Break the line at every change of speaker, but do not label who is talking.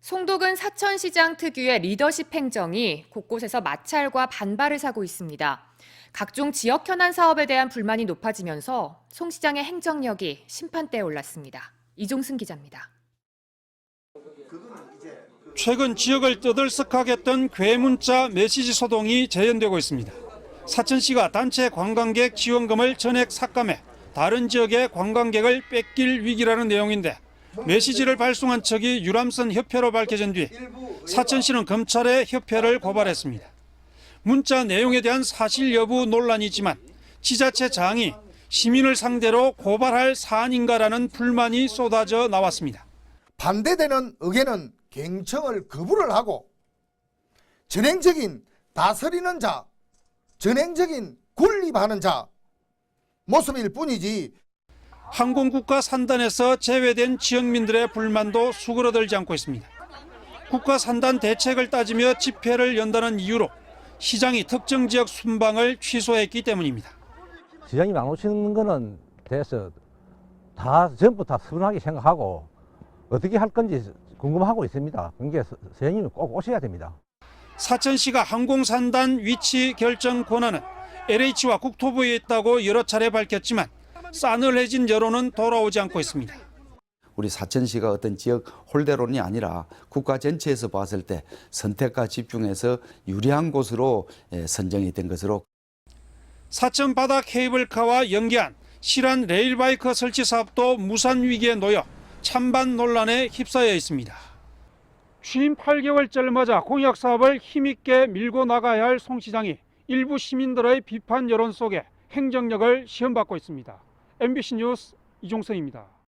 송도군 사천시장 특유의 리더십 행정이 곳곳에서 마찰과 반발을 사고 있습니다. 각종 지역 현안 사업에 대한 불만이 높아지면서 송 시장의 행정력이 심판대에 올랐습니다. 이종승 기자입니다.
최근 지역을 떠들썩하게 했던 괴문자 메시지 소동이 재현되고 있습니다. 사천시가 단체 관광객 지원금을 전액 삭감해 다른 지역의 관광객을 뺏길 위기라는 내용인데 메시지를 발송한 측이 유람선 협회로 밝혀진 뒤 사천시는 검찰에 협회를 고발했습니다. 문자 내용에 대한 사실 여부 논란이지만 지자체 장이 시민을 상대로 고발할 사안인가라는 불만이 쏟아져 나왔습니다.
반대되는 의견은 갱청을 거부를 하고 전행적인 다스리는 자, 전행적인 군립하는 자 모습일 뿐이지
항공국가 산단에서 제외된 지역민들의 불만도 수그러들지 않고 있습니다. 국가 산단 대책을 따지며 집회를 연다는 이유로 시장이 특정 지역 순방을 취소했기 때문입니다.
시장님 안 오시는 거는 돼서 다 전부 다 서운하게 생각하고 어떻게 할 건지 궁금하고 있습니다. 그러니까 서- 서장님이 꼭 오셔야 됩니다.
사천시가 항공산단 위치 결정 권한은 LH와 국토부에 있다고 여러 차례 밝혔지만 싸늘해진 여론은 돌아오지 않고 있습니다.
우리 사천시가 어떤 지역 홀대론이 아니라 국가 전체에서 봤을 때 선택과 집중해서 유리한 곳으로 예, 선정이 된 것으로
사천 바다 케이블카와 연계한 실한 레일바이크 설치 사업도 무산 위기에 놓여 찬반 논란에 휩싸여 있습니다. 취임 8개월째를 맞아 공약 사업을 힘있게 밀고 나가야 할 송 시장이 일부 시민들의 비판 여론 속에 행정력을 시험받고 있습니다. MBC 뉴스 이종성입니다.